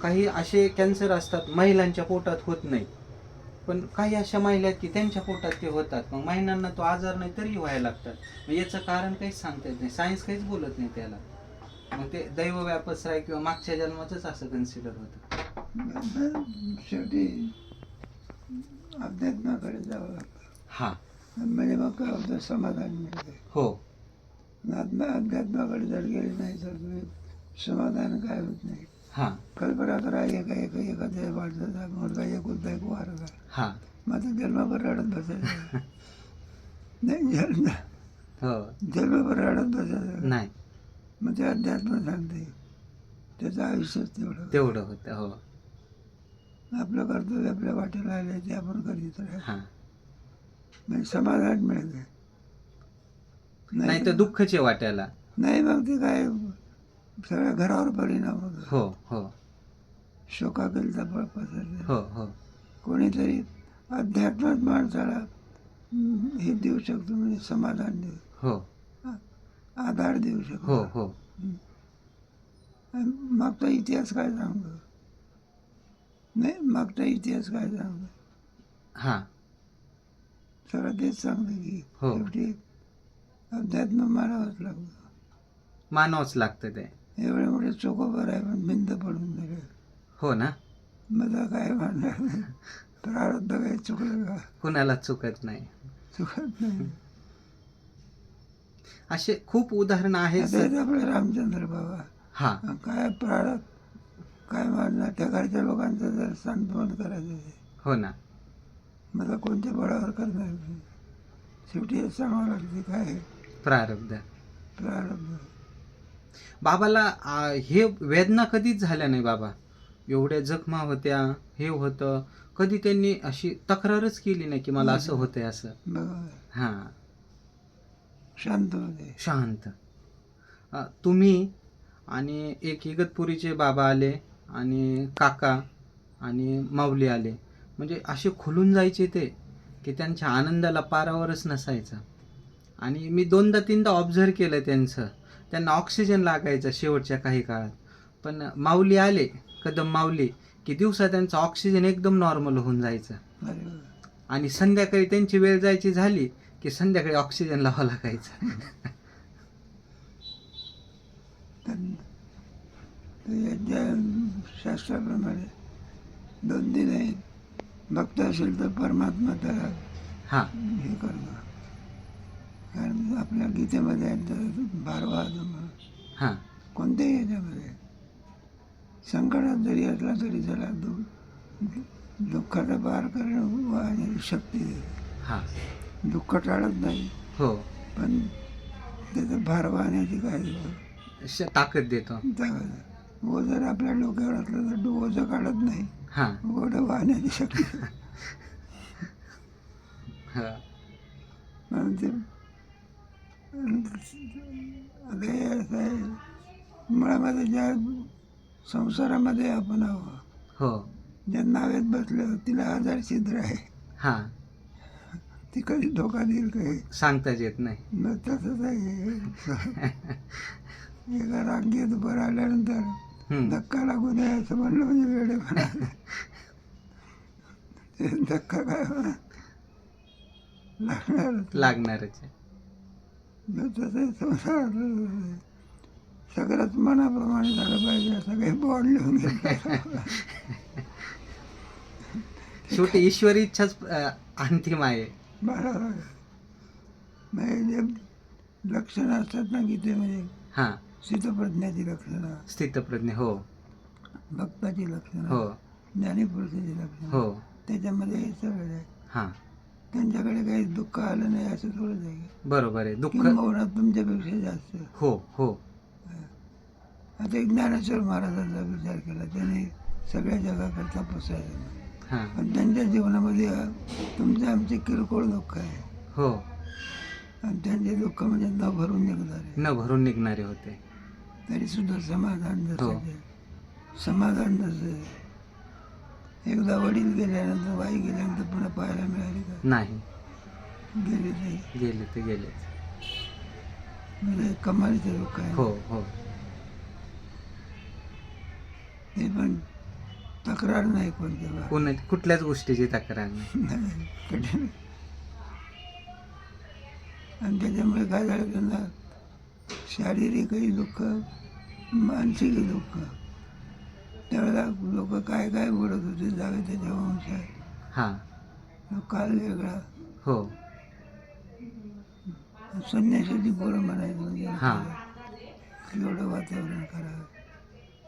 काही असे कॅन्सर असतात महिलांच्या पोटात होत नाही. पण काही अशा महिला आहेत की त्यांच्या पोटात ते होतात. मग महिलांना तो आजार नाही तरी व्हायला लागतात. मग याचं कारण काहीच सांगता येत नाही. सायन्स काहीच बोलत नाही त्याला. मग ते दैव व्यापसराय किंवा मागच्या जन्माचंच असं कन्सिडर होतं. शेवटी अध्यात्माकडे जावं लागतं. हा. म्हणजे मग काय होतं समाधान मिळते. हो. अध्यात्माकडे जर गेले नाही तर तुम्ही समाधान काय होत नाही. हा. कल्पना करा एका एका एखाद्या माणसाचा मुलगा एकुलता एक वारला हा. जन्मभर रडत बसायचं. नाही जन्म हो. जन्मभर रडत बसायचं. नाही. मग ते अध्यात्म सांगते. त्याचं आयुष्यच तेवढं. तेवढं होतं हो. आपलं कर्तव्य आपल्या वाटेला आले ते आपण करीत हा. म्हणजे समाधान मिळते नाही तर दुःखचे वाट्याला. नाही मग ते काय? सगळ्या घरावर परिणाम होतो हो हो. शोकाकेल तर पसरते हो हो. कोणीतरी अध्यात्मात माणसाला हे देऊ शकतो म्हणजे समाधान देऊ. हो. आधार देऊ हो शकतो हो आणि मागचा इतिहास काय सांगतो नाही मागचा इतिहास काय सांगतो हा. सगळं तेच सांगतं की हो. शेवटी अध्यात्म मानावंच लागतं. मानवच लागतं ते. एवढे मोठे चोकोबर आहे पण भिंत पडून गेले. हो ना? मला काय म्हणणार नाही प्रारब्ध काही चुकलं का? कुणाला चुकत नाही. चुकत नाही. असे खूप उदाहरण आहेत. आता आपले रामचंद्र बाबा. हा. काय प्रारब्ध काय म्हणणार त्या घरच्या लोकांचं जर सांत्वन करायचं ते. हो ना. मला कोणत्या बळावर करणार. शेवटी हे सांगावं लागते काय? आहे? प्रारब्ध. प्रारब्ध. बाबाला हे वेदना कधीच झाल्या नाही बाबा. एवढ्या जखमा होत्या हे होतं. कधी त्यांनी अशी तक्रारच केली नाही की मला असं होतंय असं. हा. शांत शांत. तुम्ही आणि एक इगतपुरीचे बाबा आले आणि काका आणि माऊली आले. म्हणजे असे खुलून जायचे ते की त्यांच्या आनंदाला पारावरच नसायचा. आणि मी दोनदा तीनदा ऑब्झर्व केलं त्यांचं. त्यांना ऑक्सिजन लागायचं शेवटच्या काही काळात. पण माऊली आले कदम माऊली की दिवसा त्यांचं ऑक्सिजन एकदम नॉर्मल होऊन जायचं. आणि संध्याकाळी त्यांची वेळ जायची झाली की संध्याकाळी ऑक्सिजन लावावं लागायचं. शास्त्राप्रमाणे दोन दिन आहेत. भक्त असेल तर परमात्मा त्याला हा. हे करणं कारण आपल्या गीतेमध्ये बारवा हा. कोणत्याही याच्यामध्ये संकटात जरी असला तरी त्याला दु दुःखाचा पार करणं वाहण्याची शक्ती. देते हा. दुःख टाळत नाही. हो. पण त्याचं भार वाहण्याची काय ताकद देतो. ताकद. वो जर आपल्या डोक्यावर असलं तर ओझं काढत नाही. हा. ओढं वाहण्याची शक्ती. हा. म्हणून ते आता हे असं आहे मुळामध्ये ज्या संसारामध्ये आपण आहोत हो. ज्या नावेत बसलं तिला आजार छिद्र आहे. हा. ती कधी धोका देईल काही सांगताच येत नाही. मग तसंच आहे एका रांगेत उभं राहिल्यानंतर हम्म. धक्का लागू नये असं म्हणलं म्हणजे वेळे ते धक्का काय होणार? लागणार लागणारच आहे. तसं सगळंच मनाप्रमाणे झालं पाहिजे काही बॉन्ड लिहून शेवटी ईश्वरी इच्छाच अंतिम आहे. बरोबर. म्हणजे जे लक्षणं असतात ना गीतेमध्ये हा. स्थितप्रज्ञाची लक्षणं. स्थितप्रज्ञ हो. भक्ताची लक्षणं. हो. ज्ञानीपुरुषाची लक्षणं. हो. त्याच्यामध्ये हे सगळं आहे. हा. त्यांच्याकडे काही दुःख आलं नाही असं थोडंच आहे बरोबर आहे. दुःख किंबहुना तुमच्यापेक्षा जास्त. हो हो. आता एक ज्ञानेश्वर महाराजांचा विचार केला. त्याने सगळ्या जगाकरता पोसायचं. हा. पण त्यांच्या जीवनामध्ये तुमचे आमचे किरकोळ दुःख आहे. हो. आणि त्यांचे दुःख म्हणजे न भरून निघणार. न भरून निघणारे होते. तरी सुद्धा समाधान हो. जसं आहे. समाधान जसं आहे. एकदा वडील गेल्यानंतर बाई गेल्यानंतर पुन्हा पाहायला मिळाली का? नाही. गेली नाही. गेले ते गेले. म्हणजे कमालीचं दुःख आहे हो हो. ते पण तक्रार नाही कोणत्या बा- कोण कुठल्याच गोष्टीची तक्रार नाही. नाही, कठीण. आणि त्याच्यामुळे काय झालं त्यांना? शारीरिकही दुःख मानसिकही दुःख. त्यावेळेला लोक काय काय बोलत होते जावे त्याच्या वंशात. हां. काल वेगळा. हो. संन्यासाची पोरं म्हणायची म्हणजे हां. एवढं वातावरण करावं.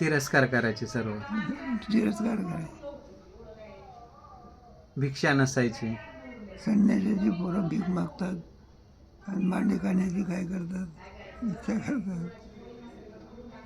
तिरस्कार करायचे सर्व. तिरस्कार करायचे. भिक्षा नसायची. संन्यासाची पोरं भीक मागतात आणि मांडी खाण्याची काय करतात? इच्छा करतात.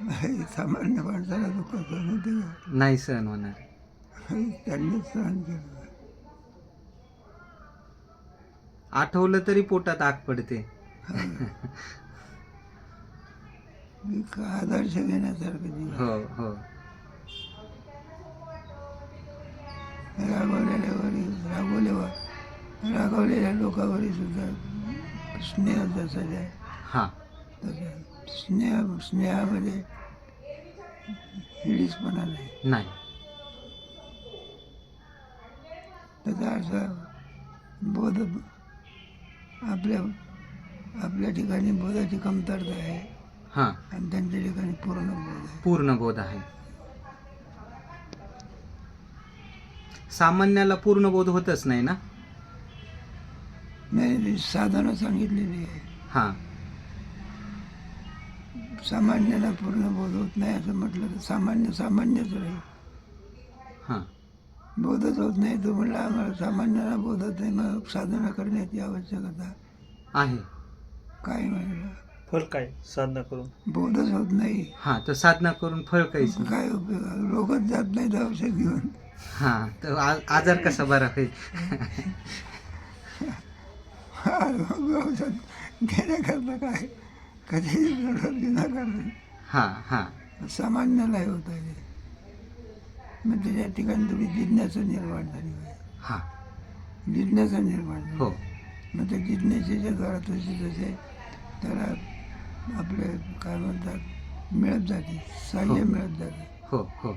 हे सामान्य माणसाला दुःख सहन होते का? नाही सहन होणार. त्यांनीच सहन केलं. आठवलं तरी पोटात आग पडते. एक आदर्श घेण्यासारखं जीवन हो हो. रागवलेल्यावरही रागवलेवा रागवलेल्या लोकांवरही सुद्धा स्नेह जसा आहे हां. तसा. स्नेह स्नेहामध्ये हिडीसपणा नाही नाही त्याचा अर्थ बोध आपल्या आपल्या ठिकाणी बोधाची कमतरता आहे हां आणि त्यांच्या ठिकाणी पूर्ण बोध आहे पूर्ण बोध आहे सामान्याला पूर्ण बोध होतच नाही ना? नाही साधनं सांगितलेली आहे. हां. सामान्याला पूर्ण बोध होत नाही असं म्हटलं तर सामान्य सामान्यच राहील. हां. बोधच होत नाही. तो म्हणला आम्हाला सामान्याला बोध होत नाही मग साधना करण्याची आवश्यकता. आहे. काय म्हणलं? फल काय? साधना करून. बोधच होत नाही. हां तर साधना करून फळ नाही. काय उपयोग? रोगच जात नाहीत औषध घेऊन. हां तर आ- आजार कसा बरा होईल? औषध घेण्याकरता काय? कधी विनाकारण हां हां. सामान्याला होत आहे मग त्याच्या ठिकाणी थोडी जिज्ञासा निर्माण झाली पाहिजे हां. जिज्ञासा निर्माण झाली. हो. मग त्या जिज्ञासेच्या द्वारा तसे तसे त्याला आपले काय म्हणतात मिळत जाते सहाय्य हो. मिळत जाते. हो हो.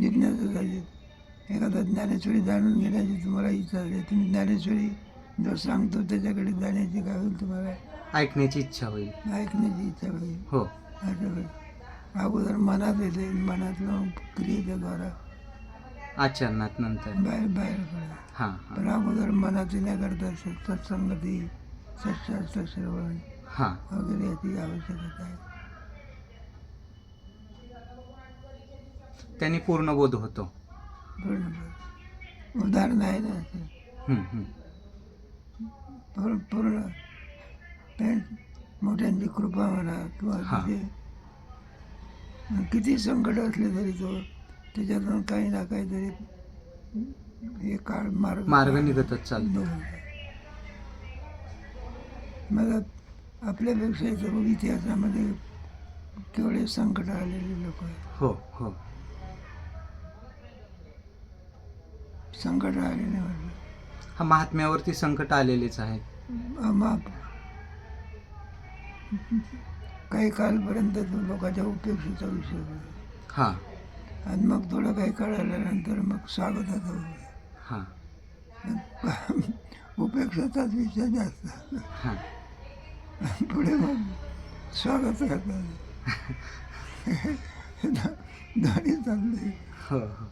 जिज्ञासा झाली. एखादा ज्ञानेश्वरी जाणून घेण्याची तुम्हाला इच्छा झाली तुम्ही ज्ञानेश्वरी जो सांगतो त्याच्याकडे जाण्याची काय होईल तुम्हाला? ऐकण्याची इच्छा होईल. ऐकण्याची इच्छा होईल. हो. असं अगोदर मनात येते मनातलं क्रियेच्या द्वारा आचरणात नंतर. बाहेर बाहेर पडा. हां हां. पण अगोदर मनात येण्याकरता स- सत्संगती सत्शास्त्र श्रवण हां. वगैरे याची आवश्यकता आहे. त्यांनी पूर्ण बोध होतो. पूर्ण उदाहरण आहे ना. असं. पूर्ण पूर्ण. त्या- मोठ्यांची कृपा म्हणा किंवा हा. तिथे किती संकट असले तरी तो त्याच्यातून काही ना काहीतरी हे काळ मार्ग मार्ग निघतच चालतो. मग आपल्यापेक्षा इथं इतिहासामध्ये केवढे संकट आलेले लोक आहेत. हो हो. संकट आलेले म्हणजे हा महात्म्यावरती संकट आलेलेच आहेत. माप काही कालपर्यंत तो लोकांच्या उपेक्षेचा विषय होता. हां. आणि मग थोडं काही कळाल्यानंतर मग स्वागताचा हां. उपेक्षाचाच विषय जास्त. हां. पुढे मग स्वागत करतात दोन्ही चालले हो हो.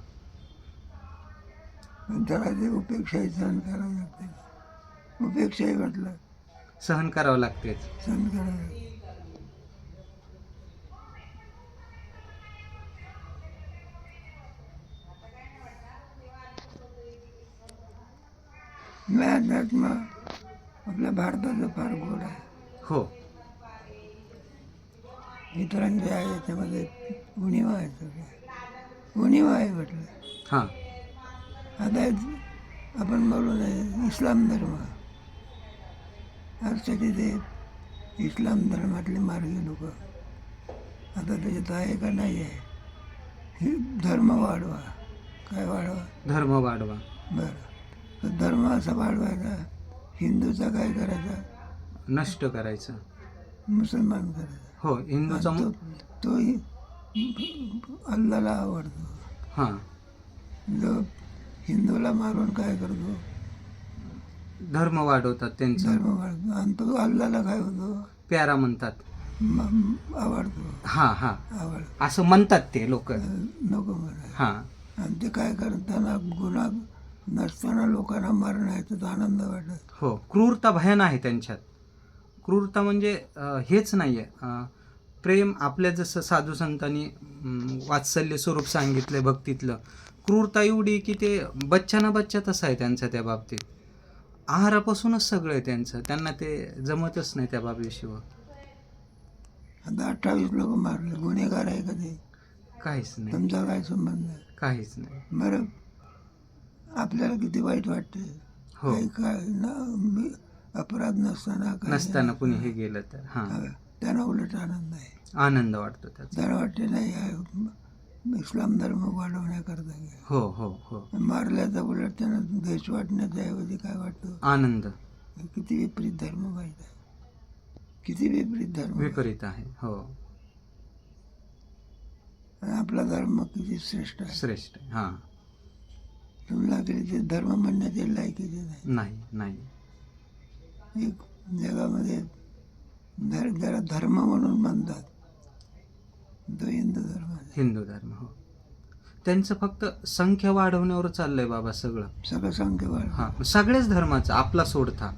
त्याला ते उपेक्षाही सहन करावं लागते. उपेक्षाही म्हटलं. सहन करावं लागतेच सहन करावं अध्यात्म आपल्या भारताचं फार गोड आहे. हो. इतरांचे आहे याच्यामध्ये उणीवा आहे सगळे उणीवा आहे म्हटलं. हां. आता आपण बोलू नये इस्लाम धर्म. आजसाठी ते इस्लाम धर्मातले मार्गी लोक. आता त्याच्यात आहे का नाही आहे? हे धर्म वाढवा. काय वाढवा? धर्म वाढवा. बरं. तर धर्म असा वाढवायचा हिंदूचा काय करायचा? नष्ट करायचं. मुसलमान करायचा. हो हिंदूचा तो तोही अल्लाला आवडतो. हां. जो हिंदूला मारून काय करतो? धर्म वाढवतात त्यांचा. धर्म वाढतो आणि तो अल्लाला काय होतो? प्यारा म्हणतात. म- आवडतो. हां हां. आवड असं म्हणतात ते लोक. नको हां. आणि ते काय करताना गुन्हा नसताना लोकांना मारण्याचा आनंद वाटत. हो. क्रूरता भयान आहे त्यांच्यात. क्रूरता म्हणजे अं, हेच नाही आहे प्रेम आपल्या जसं साधू संतांनी अं, वात्सल्य स्वरूप सांगितलं भक्तीतलं. क्रूरता एवढी की ते बच्चाना बच्चा तसा आहे त्यांचा त्या बाबतीत. आहारापासूनच सगळं आहे त्यांचं. त्यांना ते जमतच नाही त्या बाबीशिवाय. आता अठ्ठावीस लोक मारले. गुन्हेगार आहे का ते? काहीच नाही. तुमचा काय संबंध आहे? काहीच नाही. बरं. आपल्याला किती वाईट वाटते हो. काही काय ना मी अपराध नसताना काही नसताना कुणी हे गेलं तर. हां. त्यांना उलट आनंद आहे. आनंद वाटतो त्याचा. त्यांना वाटते नाही इस्लाम धर्म वाढवण्याकरता. गेला. हो हो हो. मारल्याचा उलट त्यांना द्वेष वाटण्याच्या ऐवजी काय वाटतं? आनंद. किती विपरीत धर्म माहीत आहे. किती विपरीत धर्म विपरीत आहे हो. आपला धर्म किती श्रेष्ठ आहे. श्रेष्ठ आहे. हां तुम्हाला ते धर्म म्हणण्याचे लायकीचे नाही. नाही नाही. एक जगामध्ये ज्याला धर्म म्हणून म्हणतात. तो हिंदू धर्म आहे. हिंदू धर्म हो. त्यांचं फक्त संख्या वाढवण्यावर चाललंय बाबा सगळं. सगळं संख्येवाढ हा सगळ्याच धर्माचं आपला सोडता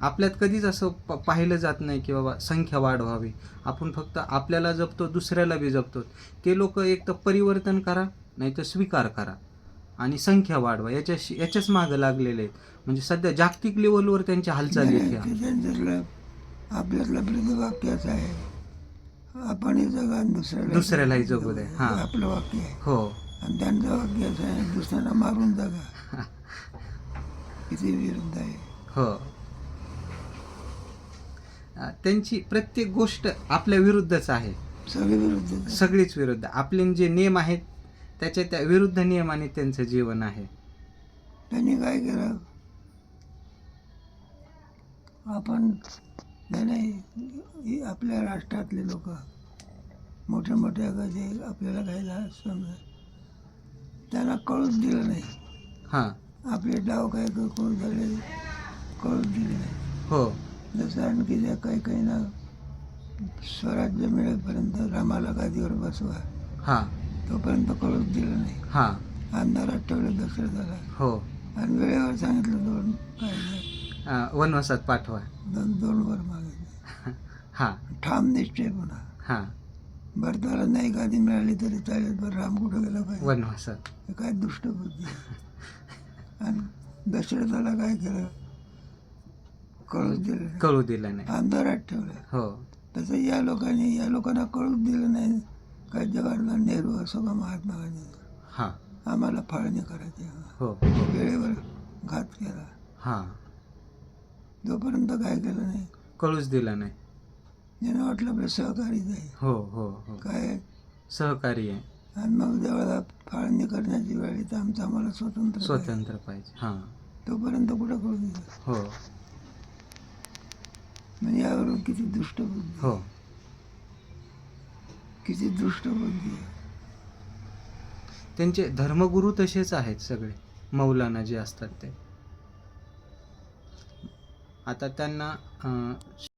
आपल्यात कधीच असं प- पाहिलं जात नाही की बाबा संख्या वाढवावी. आपण फक्त आपल्याला जपतो दुसऱ्याला बी जपतो. ते लोक एक तर परिवर्तन करा नाही तर स्वीकार करा. आणि संख्या वाढवा. याच्याशी याच्याच मागं लागलेले आहेत. म्हणजे सध्या जागतिक लेवलवर त्यांच्या हालचाली आहेत ह्या. त्यांच्यातलं आपल्यातलं वाक्याच आहे आपणही जगा दुसऱ्याला दुसऱ्यालाही जगू दे. हा. आपलं वाक्य आहे. हो. आणि त्यांचं वाक्य असं आहे दुसऱ्यांना मारून जगा. किती विरुद्ध आहे. हो. त्यांची प्रत्येक गोष्ट आपल्या विरुद्धच आहे. सगळे विरुद्ध. सगळीच विरुद्ध. आपले जे नियम आहेत त्याच्या त्या विरुद्ध नियमाने त्यांचं जीवन आहे. त्यांनी काय केलं? आपण त्याने आपल्या राष्ट्रातले लोक. मोठे मोठे जे आपल्याला घ्यायला समजा. त्यांना कळूच दिलं नाही. हां. आपले डाव काय कळू झाले कळूच दिले नाही. हो. जसं आणखी त्या काही काही ना स्वराज्य मिळेपर्यंत रामाला गादीवर बसवा. हां. तोपर्यंत कळूच दिलं नाही. हां. अंधारात ठेवलं दशरथाला. हो. आणि वेळेवर सांगितलं दोन काय अं, वनवासात पाठवा. दोन दोन वर मागितले हां. ठाम निश्चय पुन्हा हां. भरताला नाही गादी मिळाली तरी चालेल पण राम कुठं गेला पाहिजे? वनवासात. हे काय दुष्ट बुद्धी. आणि दशरथाला काय केलं? कळूच दिलं नाही. कळू दिलं नाही. अंधारात ठेवलं. हो. तसं या लोकांनी या लोकांना कळूच दिलं नाही. काय जवाहरलाल नेहरू असो का महात्मा गांधी. हां. आम्हाला फाळणी करायची. हो. वेळेवर घात केला. हां. जोपर्यंत काय केलं नाही. कळूच दिलं नाही. ज्यानं वाटलं आपलं सहकारीच आहे. हो हो हो. काय? सहकारी आहे. आणि मग जेव्हा फाळणी करण्याची वेळ येते आमचं आम्हाला स्वतंत्र पाहिजे. स्वतंत्र पाहिजे हां. तोपर्यंत कुठं कळू दिलं? हो. म्हणजे यावरून किती दुष्ट बुद्धी हो. किती दुष्ट बुद्धी आहे. त्यांचे धर्मगुरू तसेच आहेत सगळे. मौलाना जे असतात ते. आता त्यांना